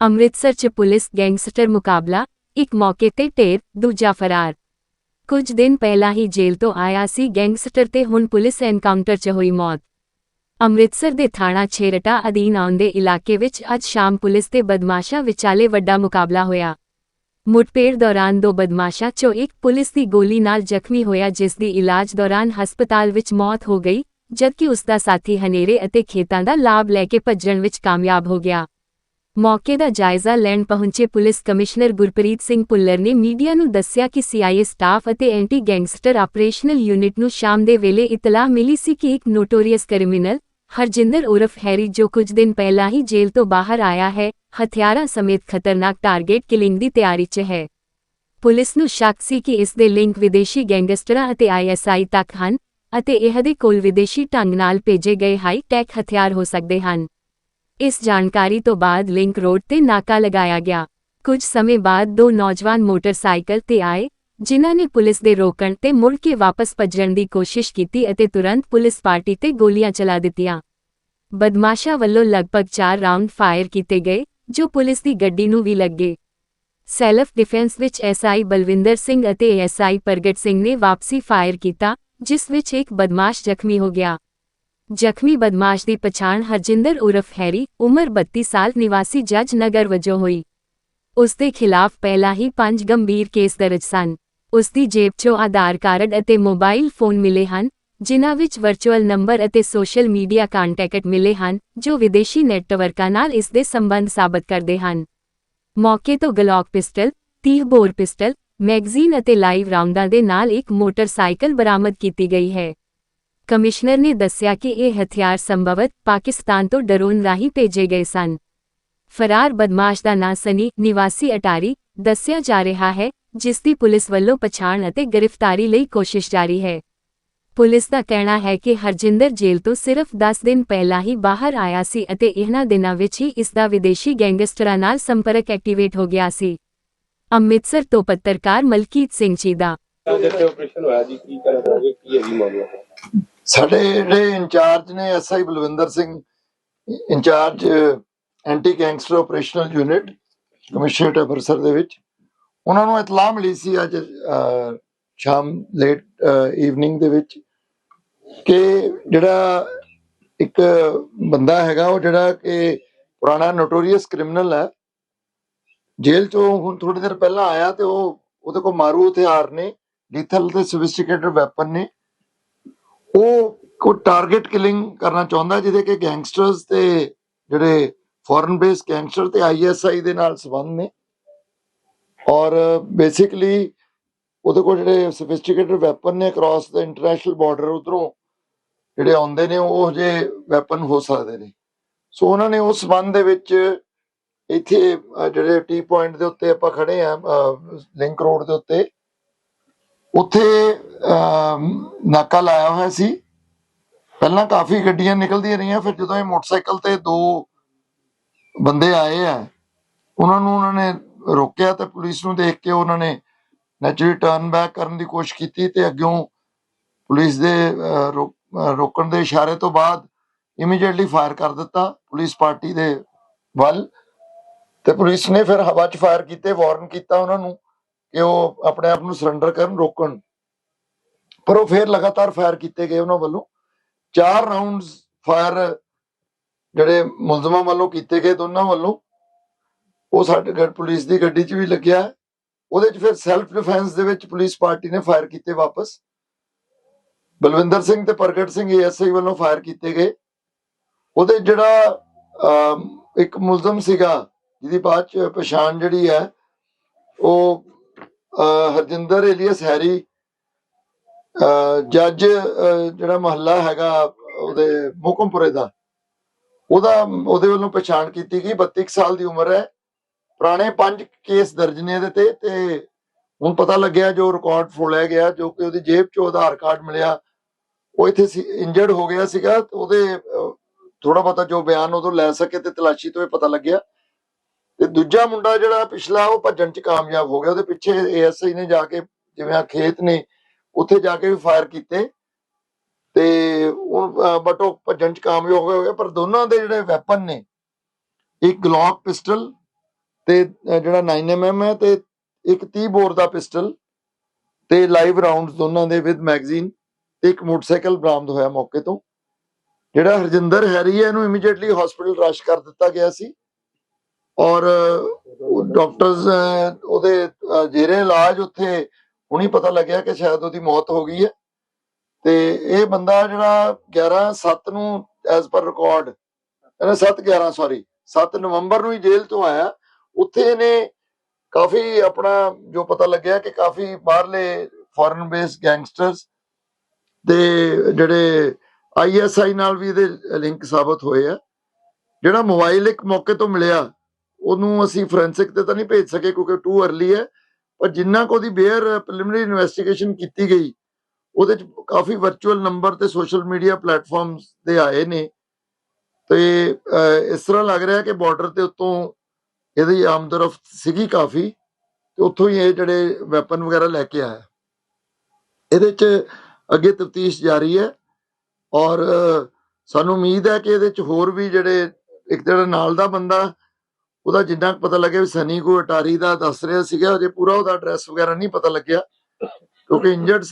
ਅੰਮ੍ਰਿਤਸਰ 'ਚ police gangster ਮੁਕਾਬਲਾ, ਇੱਕ ਮੌਕੇ ਤੇ ਢੇਰ, ਦੂਜਾ ਫਰਾਰ। ਕੁਝ ਦਿਨ ਪਹਿਲਾਂ ਹੀ ਜੇਲ੍ਹ ਤੋਂ ਆਇਆ ਸੀ ਗੈਂਗਸਟਰ ਤੇ ਹੁਣ ਪੁਲਿਸ ਐਨਕਾਊਂਟਰ 'ਚ ਹੋਈ ਮੌਤ। ਅੰਮ੍ਰਿਤਸਰ ਦੇ ਥਾਣਾ ਛੇਰਟਾ ਅਧੀਨ ਆਉਂਦੇ ਇਲਾਕੇ ਵਿੱਚ ਅੱਜ ਸ਼ਾਮ ਪੁਲਿਸ ਤੇ ਬਦਮਾਸ਼ਾਂ ਵਿਚਾਲੇ ਵੱਡਾ ਮੁਕਾਬਲਾ ਹੋਇਆ। ਮੁੱਠਭੇੜ ਦੌਰਾਨ ਦੋ ਬਦਮਾਸ਼ਾਂ 'ਚੋਂ ਇੱਕ ਪੁਲਿਸ ਦੀ ਗੋਲੀ ਨਾਲ ਜ਼ਖਮੀ ਹੋਇਆ ਜਿਸ ਦੀ ਇਲਾਜ ਦੌਰਾਨ ਹਸਪਤਾਲ ਵਿੱਚ ਮੌਤ ਹੋ ਗਈ, ਜਦਕਿ ਉਸ ਦਾ ਸਾਥੀ ਹਨੇਰੇ ਅਤੇ ਖੇਤਾਂ ਦਾ ਲਾਭ ਲੈ ਕੇ ਭੱਜਣ ਵਿੱਚ ਕਾਮਯਾਬ ਹੋ ਗਿਆ। ਮੌਕੇ ਦਾ ਜਾਇਜ਼ਾ ਲੈਣ ਪਹੁੰਚੇ ਪੁਲਿਸ ਕਮਿਸ਼ਨਰ ਗੁਰਪ੍ਰੀਤ ਸਿੰਘ ਪੁੱਲਰ ਨੇ ਮੀਡੀਆ ਨੂੰ ਦੱਸਿਆ ਕਿ ਸੀਆਈਏ ਸਟਾਫ ਅਤੇ ਐਂਟੀ ਗੈਂਗਸਟਰ ਆਪਰੇਸ਼ਨਲ ਯੂਨਿਟ ਨੂੰ ਸ਼ਾਮ ਦੇ ਵੇਲੇ ਇਤਲਾਹ ਮਿਲੀ ਸੀ ਕਿ ਇੱਕ ਨੋਟੋਰੀਅਸ ਕ੍ਰਿਮੀਨਲ, ਹਰਜਿੰਦਰ ਉਰਫ ਹੈਰੀ, ਜੋ ਕੁਝ ਦਿਨ ਪਹਿਲਾਂ ਹੀ ਜੇਲ੍ਹ ਤੋਂ ਬਾਹਰ ਆਇਆ ਹੈ, ਹਥਿਆਰਾਂ ਸਮੇਤ ਖਤਰਨਾਕ ਟਾਰਗੇਟ ਕਿਲਿੰਗ ਦੀ ਤਿਆਰੀ 'ਚ ਹੈ। ਪੁਲਿਸ ਨੂੰ ਸ਼ੱਕ ਸੀ ਕਿ ਇਸ ਦੇ ਲਿੰਕ ਵਿਦੇਸ਼ੀ ਗੈਂਗਸਟਰਾਂ ਅਤੇ ਆਈਐਸਆਈ ਤੱਕ ਹਨ ਅਤੇ ਇਹਦੇ ਕੋਲ ਵਿਦੇਸ਼ੀ ਢੰਗ ਨਾਲ ਭੇਜੇ ਗਏ ਹਾਈ ਟੈਕ ਹਥਿਆਰ ਹੋ ਸਕਦੇ ਹਨ। ਇਸ ਜਾਣਕਾਰੀ ਤੋਂ ਬਾਅਦ ਲਿੰਕ ਰੋਡ ਤੇ ਨਾਕਾ ਲਗਾਇਆ ਗਿਆ। ਕੁਝ ਸਮੇਂ ਬਾਅਦ ਦੋ ਨੌਜਵਾਨ ਮੋਟਰਸਾਈਕਲ ਤੇ ਆਏ, ਜਿਨ੍ਹਾਂ ਨੇ ਪੁਲਿਸ ਦੇ ਰੋਕਣ ਤੇ ਮੁੜ ਕੇ ਵਾਪਸ ਭੱਜਣ ਦੀ ਕੋਸ਼ਿਸ਼ ਕੀਤੀ ਅਤੇ ਤੁਰੰਤ ਪੁਲਿਸ ਪਾਰਟੀ ਤੇ ਗੋਲੀਆਂ ਚਲਾ ਦਿੱਤੀਆਂ। ਬਦਮਾਸ਼ਾਂ ਵੱਲੋਂ ਲਗਭਗ 4 ਰਾਉਂਡ ਫਾਇਰ ਕੀਤੇ ਗਏ, ਜੋ ਪੁਲਿਸ ਦੀ ਗੱਡੀ ਨੂੰ ਵੀ ਲੱਗੇ। ਸੈਲਫ ਡਿਫੈਂਸ ਵਿੱਚ ਐਸਆਈ ਬਲਵਿੰਦਰ ਸਿੰਘ ਅਤੇ ਐਸਆਈ ਪ੍ਰਗਟ ਸਿੰਘ ਨੇ ਵਾਪਸੀ ਫਾਇਰ ਕੀਤਾ, ਜਿਸ ਵਿੱਚ ਇੱਕ ਬਦਮਾਸ਼ ਜ਼ਖਮੀ ਹੋ ਗਿਆ। ਜ਼ਖਮੀ ਬਦਮਾਸ਼ ਦੀ ਪਛਾਣ ਹਰਜਿੰਦਰ ਉਰਫ ਹੈਰੀ, ਉਮਰ 32 ਸਾਲ, ਨਿਵਾਸੀ ਜੱਜ ਨਗਰ ਵਜੋਂ ਹੋਈ। ਉਸ ਦੇ ਖਿਲਾਫ ਪਹਿਲਾਂ ਹੀ ਪੰਜ ਗੰਭੀਰ ਕੇਸ ਦਰਜ ਸਨ। ਉਸ ਦੀ ਜੇਬ 'ਚੋਂ ਆਧਾਰ ਕਾਰਡ ਅਤੇ ਮੋਬਾਈਲ ਫੋਨ ਮਿਲੇ ਹਨ, ਜਿਨ੍ਹਾਂ ਵਿੱਚ ਵਰਚੁਅਲ ਨੰਬਰ ਅਤੇ ਸੋਸ਼ਲ ਮੀਡੀਆ ਕੰਟੈਕਟ ਮਿਲੇ ਹਨ, ਜੋ ਵਿਦੇਸ਼ੀ ਨੈਟਵਰਕਾਂ ਨਾਲ ਇਸ ਦੇ ਸੰਬੰਧ ਸਾਬਤ ਕਰਦੇ ਹਨ। ਮੌਕੇ ਤੋਂ Glock pistol 30 bore pistol, magazine ਅਤੇ ਲਾਈਵ ਰਾਉਂਡਾਂ ਦੇ ਨਾਲ ਇੱਕ ਮੋਟਰਸਾਈਕਲ ਬਰਾਮਦ ਕੀਤੀ ਗਈ ਹੈ। ਕਮਿਸ਼ਨਰ ਨੇ ਦੱਸਿਆ ਕਿ ਇਹ ਹਥਿਆਰ ਸੰਭਵਤ ਪਾਕਿਸਤਾਨ ਤੋਂ ਡਰੋਨ ਰਾਹੀਂ ਭੇਜੇ ਗਏ ਸਨ। ਫਰਾਰ ਬਦਮਾਸ਼ ਦਾ ਨਾਂ ਸਨੀ, ਨਿਵਾਸੀ ਅਟਾਰੀ, ਦੱਸਿਆ ਜਾ ਰਿਹਾ ਹੈ, ਜਿਸ ਦੀ ਪੁਲਿਸ ਵੱਲੋਂ ਪਛਾਣ ਅਤੇ ਗ੍ਰਿਫਤਾਰੀ ਲਈ ਕੋਸ਼ਿਸ਼ ਜਾਰੀ ਹੈ। ਪੁਲਿਸ ਦਾ ਕਹਿਣਾ ਹੈ ਕਿ ਹਰਜਿੰਦਰ ਜੇਲ੍ਹ ਤੋਂ ਸਿਰਫ 10 ਦਿਨ ਪਹਿਲਾਂ ਹੀ ਬਾਹਰ ਆਇਆ ਸੀ ਅਤੇ ਇਹਨਾਂ ਦਿਨਾਂ ਵਿੱਚ ਹੀ ਇਸ ਦਾ ਵਿਦੇਸ਼ੀ ਗੈਂਗਸਟਰਾਂ ਨਾਲ ਸੰਪਰਕ ਐਕਟੀਵੇਟ ਹੋ ਗਿਆ ਸੀ। ਅੰਮ੍ਰਿਤਸਰ ਤੋਂ ਪੱਤਰਕਾਰ ਮਲਕੀਤ ਸਿੰਘ ਚੀਦਾ ਜਿੱਥੇ ਆਪਰੇਸ਼ਨ ਹੋਇਆ ਜੀ, ਕੀ ਕਹਿਣਾ ਕੀ ਹੈ ਜੀ ਮਾਮਲਾ? ਸਾਡੇ ਜਿਹੜੇ ਇੰਚਾਰਜ ਨੇ SI Balwinder Singh, in charge anti gangster operational unit, commissionerate Amritsar ਦੇ ਵਿੱਚ, ਉਹਨਾਂ ਨੂੰ ਇਤਲਾਹ ਮਿਲੀ ਸੀ ਅੱਜ ਸ਼ਾਮ ਲੇਟ ਈਵਨਿੰਗ ਦੇ ਵਿੱਚ ਕਿ ਜਿਹੜਾ ਇੱਕ ਬੰਦਾ ਹੈਗਾ, ਉਹ ਜਿਹੜਾ ਕਿ ਪੁਰਾਣਾ ਨੋਟੋਰੀਅਸ ਕ੍ਰਿਮੀਨਲ ਹੈ, ਜੇਲ੍ਹ ਚੋਂ ਹੁਣ ਥੋੜੀ ਦੇਰ ਪਹਿਲਾਂ ਆਇਆ ਤੇ ਉਹ ਉਹਦੇ ਕੋਲ ਮਾਰੂ ਹਥਿਆਰ ਨੇ ਲੀਥਲ ਤੇ ਸੋਫਿਸਟੀਕੇਟਡ ਵੈਪਨ ਨੇ ਉਹ ਕੋ ਟਾਰਗੇਟ ਕਿਲਿੰਗ ਕਰਨਾ ਚਾਹੁੰਦਾ ਜਿਹਦੇ ਕਿ ਗੈਂਗਸਟਰਸ ਤੇ ਜਿਹੜੇ ਫੋਰਨ ਬੇਸ ਗੈਂਗਸਟਰ ਤੇ ਆਈਐਸਆਈ ਦੇ ਨਾਲ ਸੰਬੰਧ ਨੇ। ਔਰ ਬੇਸਿਕਲੀ ਉਹਦੇ ਕੋਲ ਜਿਹੜੇ ਸੋਫਿਸਟੀਕੇਟਡ ਵੈਪਨ ਨੇ ਕ੍ਰਾਸ ਦਾ ਇੰਟਰਨੈਸ਼ਨਲ ਬਾਰਡਰ ਉਧਰੋਂ ਜਿਹੜੇ ਆਉਂਦੇ ਨੇ, ਉਹ ਜੇ ਵੈਪਨ ਹੋ ਸਕਦੇ ਨੇ। ਸੋ ਉਹਨਾਂ ਨੇ ਉਸ ਸੰਬੰਧ ਦੇ ਵਿੱਚ ਇੱਥੇ ਜਿਹੜੇ ਟੀ ਪੁਆਇੰਟ ਦੇ ਉੱਤੇ ਆਪਾਂ ਖੜੇ ਆ ਲਿੰਕ ਰੋਡ ਦੇ ਉੱਤੇ ਉੱਥੇ ਨਾਕਾ ਲਾਇਆ ਹੋਇਆ ਸੀ। ਪਹਿਲਾਂ ਕਾਫੀ ਗੱਡੀਆਂ ਨਿਕਲਦੀਆਂ ਰਹੀਆਂ, ਫਿਰ ਜਦੋਂ ਇਹ ਮੋਟਰਸਾਈਕਲ ਤੇ ਦੋ ਬੰਦੇ ਆਏ ਆ, ਉਹਨਾਂ ਨੂੰ ਉਹਨਾਂ ਨੇ ਰੋਕਿਆ ਤੇ ਪੁਲਿਸ ਨੂੰ ਦੇਖ ਕੇ ਉਹਨਾਂ ਨੇ ਨੈਚੁਰਲੀ ਟਰਨ ਬੈਕ ਕਰਨ ਦੀ ਕੋਸ਼ਿਸ਼ ਕੀਤੀ ਤੇ ਅੱਗੋਂ ਪੁਲਿਸ ਦੇ ਰੋਕਣ ਦੇ ਇਸ਼ਾਰੇ ਤੋਂ ਬਾਅਦ ਇਮੀਡੀਏਟਲੀ ਫਾਇਰ ਕਰ ਦਿੱਤਾ ਪੁਲਿਸ ਪਾਰਟੀ ਦੇ ਵੱਲ ਤੇ ਪੁਲਿਸ ਨੇ ਫਿਰ ਹਵਾ 'ਚ ਫਾਇਰ ਕੀਤੇ ਵਾਰਨ ਕੀਤਾ ਉਹਨਾਂ ਨੂੰ। ਕਿ ਉਹ ਆਪਣੇ ਆਪ ਨੂੰ ਸਰੈਂਡਰ ਕਰਨ, ਰੋਕਣ। ਪਰ ਉਹ ਫਿਰ ਲਗਾਤਾਰ ਫਾਇਰ ਕੀਤੇ ਗਏ ਉਹਨਾਂ ਵੱਲੋਂ। ਚਾਰ ਰਾਉਂਡਸ ਫਾਇਰ ਜਿਹੜੇ ਮੁਲਜ਼ਮਾਂ ਵੱਲੋਂ ਕੀਤੇ ਗਏ ਦੋਨਾਂ ਵੱਲੋਂ। ਉਹ ਸਾਡੇ ਗੱਡ ਪੁਲਿਸ ਦੀ ਗੱਡੀ 'ਚ ਵੀ ਲੱਗਿਆ। ਉਹਦੇ 'ਚ ਫਿਰ ਸੈਲਫ ਡਿਫੈਂਸ ਦੇ ਵਿੱਚ ਪੁਲਿਸ ਪਾਰਟੀ ਨੇ ਫਾਇਰ ਕੀਤੇ ਵਾਪਸ। ਬਲਵਿੰਦਰ ਸਿੰਘ ਤੇ ਪ੍ਰਗਟ ਸਿੰਘ ਏਐਸਆਈ ਵੱਲੋਂ ਫਾਇਰ ਕੀਤੇ ਗਏ। ਉਹਦੇ ਜਿਹੜਾ ਇੱਕ ਮੁਲਜ਼ਮ ਸੀਗਾ, ਜਿਹਦੀ ਬਾਅਦ ਚ ਪਛਾਣ ਜਿਹੜੀ ਹੈ, ਉਹ ਹਰਜਿੰਦਰ ਏਲੀਅਸ ਹੈਰੀ ਜੱਜ ਜਿਹੜਾ ਮਹੱਲਾ ਹੈਗਾ ਉਹਦੇ ਮੁਕਮਪੁਰੇ ਦਾ, ਉਹਦਾ, ਉਹਦੇ ਵੱਲੋਂ ਪਛਾਣ ਕੀਤੀ ਗਈ 32 ਸਾਲ ਦੀ ਉਮਰ ਹੈ। ਪੁਰਾਣੇ ਪੰਜ ਕੇਸ ਦਰਜ ਨੇ ਇਹਦੇ ਤੇ ਤੇ ਹੁਣ ਪਤਾ ਲੱਗਿਆ ਜੋ ਰਿਕਾਰਡ ਫੋਲਿਆ ਗਿਆ, ਜੋ ਕਿ ਉਹਦੀ ਜੇਬ 'ਚੋਂ ਆਧਾਰ ਕਾਰਡ ਮਿਲਿਆ, ਉਹ ਇੱਥੇ ਇੰਜਰਡ ਹੋ ਗਿਆ ਸੀਗਾ ਤੇ ਉਹਦੇ ਥੋੜਾ ਬਹੁਤਾ ਜੋ ਬਿਆਨ ਉਦੋਂ ਲੈ ਸਕੇ ਤੇ ਤਲਾਸ਼ੀ ਤੋਂ ਇਹ ਪਤਾ ਲੱਗਿਆ। ਤੇ ਦੂਜਾ ਮੁੰਡਾ ਜਿਹੜਾ ਪਿਛਲਾ ਉਹ ਭੱਜਣ 'ਚ ਕਾਮਯਾਬ ਹੋ ਗਿਆ, ਉਹਦੇ ਪਿੱਛੇ ਏਐਸਆਈ ਨੇ ਜਾ ਕੇ ਜਿਵੇਂ ਆ ਖੇਤ ਨੇ, ਉੱਥੇ ਜਾ ਕੇ ਵੀ ਫਾਇਰ ਕੀਤੇ ਤੇ ਉਹ ਬਟ ਉਹ ਭੱਜਣ 'ਚ ਕਾਮਯਾਬ ਹੋ ਗਿਆ, ਪਰ ਦੋਨਾਂ ਦੇ ਜਿਹੜੇ ਵੈਪਨ ਨੇ, ਇੱਕ ਗਲੌਕ ਪਿਸਟਲ ਤੇ ਜਿਹੜਾ 9mm ਹੈ ਤੇ ਇੱਕ 30 ਬੋਰ ਦਾ ਪਿਸਟਲ ਤੇ ਲਾਈਵ ਰਾਉਂਡਸ ਦੋਨਾਂ ਦੇ ਵਿਦ ਮੈਗਜ਼ੀਨ ਤੇ ਇੱਕ ਮੋਟਰਸਾਈਕਲ ਬਰਾਮਦ ਹੋਇਆ ਮੌਕੇ ਤੋਂ, ਜਿਹੜਾ ਹਰਜਿੰਦਰ ਹੈਰੀ ਹੈ, ਇਹਨੂੰ ਇਮੀਡੀਏਟਲੀ ਹਸਪੀਟਲ ਰਸ਼ ਕਰ ਦਿੱਤਾ ਗਿਆ ਸੀ। ਔਰ ਡਾਕਟਰਸ ਉਹਦੇ ਜੇਰੇ ਇਲਾਜ ਉੱਥੇ, ਹੁਣੀ ਪਤਾ ਲੱਗਿਆ ਕਿ ਸ਼ਾਇਦ ਉਹਦੀ ਮੌਤ ਹੋ ਗਈ ਹੈ। ਤੇ ਇਹ ਬੰਦਾ ਜਿਹੜਾ 11 7 ਨੂੰ ਐਸ ਪਰ ਰਿਕਾਰਡ ਇਹਨੇ 7 11 ਸੌਰੀ 7 ਨਵੰਬਰ ਨੂੰ ਹੀ ਜੇਲ੍ਹ ਤੋਂ ਆਇਆ। ਉੱਥੇ ਇਹਨੇ ਕਾਫੀ ਆਪਣਾ ਜੋ ਪਤਾ ਲੱਗਿਆ ਕਿ ਕਾਫੀ ਬਾਹਰਲੇ ਫੋਰਨ ਬੇਸ ਗੈਂਗਸਟਰਸ ਦੇ ਜਿਹੜੇ ਆਈਐਸਆਈ ਨਾਲ ਵੀ ਇਹਦੇ ਲਿੰਕ ਸਾਬਤ ਹੋਏ ਆ। ਜਿਹੜਾ ਮੋਬਾਈਲ ਇੱਕ ਮੌਕੇ ਤੋਂ ਮਿਲਿਆ ਉਹਨੂੰ ਅਸੀਂ ਫੋਰੈਂਸਿਕ ਤੇ ਤਾਂ ਨਹੀਂ ਭੇਜ ਸਕੇ ਕਿਉਂਕਿ ਟੂ ਅਰਲੀ ਹੈ, ਪਰ ਜਿੰਨਾ ਕੋ ਦੀ ਬੇਅਰ ਪ੍ਰੀਲਿਮਿਨਰੀ ਇਨਵੈਸਟੀਗੇਸ਼ਨ ਕੀਤੀ ਗਈ, ਉਹਦੇ ਚ ਕਾਫੀ ਵਰਚੁਅਲ ਨੰਬਰ ਤੇ ਸੋਸ਼ਲ ਮੀਡੀਆ ਪਲੇਟਫਾਰਮਸ ਤੇ ਆਏ ਨੇ। ਤੇ ਇਸ ਤਰ੍ਹਾਂ ਲੱਗ ਰਿਹਾ ਕਿ ਬਾਰਡਰ ਤੇ ਉੱਤੋਂ ਇਹਦੀ ਆਮਦਰਫਤ ਸੀਗੀ ਕਾਫੀ ਤੇ ਉੱਥੋਂ ਹੀ ਇਹ ਜਿਹੜੇ ਵੈਪਨ ਵਗੈਰਾ ਲੈ ਕੇ ਆਇਆ। ਇਹਦੇ ਚ ਅੱਗੇ ਤਫਤੀਸ਼ ਜਾਰੀ ਹੈ ਔਰ ਸਾਨੂੰ ਉਮੀਦ ਹੈ ਕਿ ਇਹਦੇ ਚ ਹੋਰ ਵੀ ਜਿਹੜੇ ਇੱਕ ਜਿਹੜਾ ਨਾਲ ਦਾ ਬੰਦਾ ਉਹਦਾ ਜਿੰਨਾ ਕੁ ਪਤਾ ਲੱਗਿਆ ਵੀ ਸਨੀ ਕੋ ਅਟਾਰੀ ਦਾ ਦੱਸ ਰਿਹਾ ਸੀਗਾ ਅਜੇ ਪੂਰਾ ਉਹਦਾ ਐਡਰੈਸ ਵਗੈਰਾ ਨਹੀਂ ਪਤਾ ਲੱਗਿਆ, ਕਿਉਂਕਿ ਇੰਜਰਡ